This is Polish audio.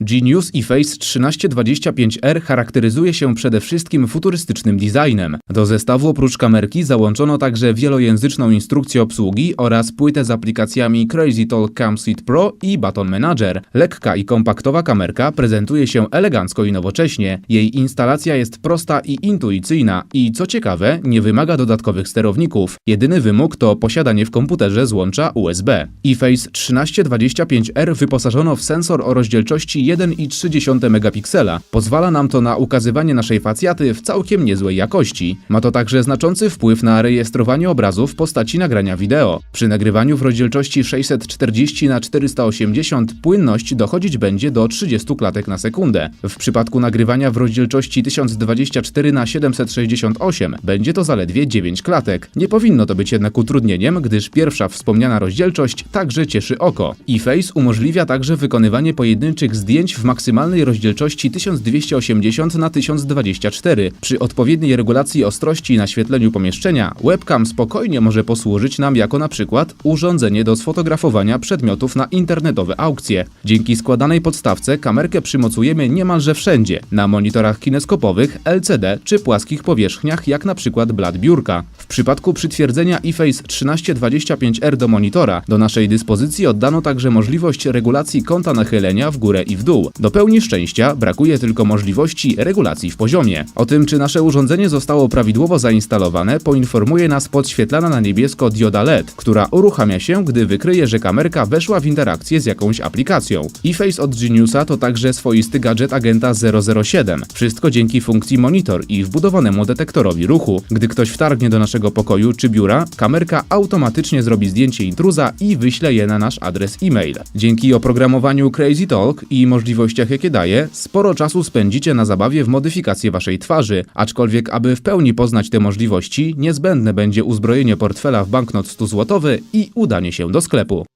Genius eFace 1325R charakteryzuje się przede wszystkim futurystycznym designem. Do zestawu oprócz kamerki załączono także wielojęzyczną instrukcję obsługi oraz płytę z aplikacjami CrazyTalk CamSeat Pro i Baton Manager. Lekka i kompaktowa kamerka prezentuje się elegancko i nowocześnie. Jej instalacja jest prosta i intuicyjna i co ciekawe, nie wymaga dodatkowych sterowników. Jedyny wymóg to posiadanie w komputerze złącza USB. eFace 1325R wyposażono w sensor o rozdzielczości 1,3 megapiksela. Pozwala nam to na ukazywanie naszej facjaty w całkiem niezłej jakości. Ma to także znaczący wpływ na rejestrowanie obrazu w postaci nagrania wideo. Przy nagrywaniu w rozdzielczości 640 na 480 płynność dochodzić będzie do 30 klatek na sekundę. W przypadku nagrywania w rozdzielczości 1024 na 768 będzie to zaledwie 9 klatek. Nie powinno to być jednak utrudnieniem, gdyż pierwsza wspomniana rozdzielczość także cieszy oko. eFace umożliwia także wykonywanie pojedynczych zdjęć w maksymalnej rozdzielczości 1280 na 1024. Przy odpowiedniej regulacji ostrości i naświetleniu pomieszczenia, webcam spokojnie może posłużyć nam jako na przykład urządzenie do sfotografowania przedmiotów na internetowe aukcje. Dzięki składanej podstawce kamerkę przymocujemy niemalże wszędzie, na monitorach kineskopowych, LCD czy płaskich powierzchniach jak na przykład blat biurka. W przypadku przytwierdzenia eFace 1325R do monitora, do naszej dyspozycji oddano także możliwość regulacji kąta nachylenia w górę i w dół. Do pełni szczęścia brakuje tylko możliwości regulacji w poziomie. O tym, czy nasze urządzenie zostało prawidłowo zainstalowane, poinformuje nas podświetlana na niebiesko dioda LED, która uruchamia się, gdy wykryje, że kamerka weszła w interakcję z jakąś aplikacją. eFace od Geniusa to także swoisty gadżet agenta 007. Wszystko dzięki funkcji monitor i wbudowanemu detektorowi ruchu. Gdy ktoś wtargnie do naszego pokoju czy biura, kamerka automatycznie zrobi zdjęcie intruza i wyśle je na nasz adres e-mail. Dzięki oprogramowaniu Crazy Talk i możliwościach jakie daje, sporo czasu spędzicie na zabawie w modyfikację waszej twarzy, aczkolwiek aby w pełni poznać te możliwości, niezbędne będzie uzbrojenie portfela w banknot 100 złotowy i udanie się do sklepu.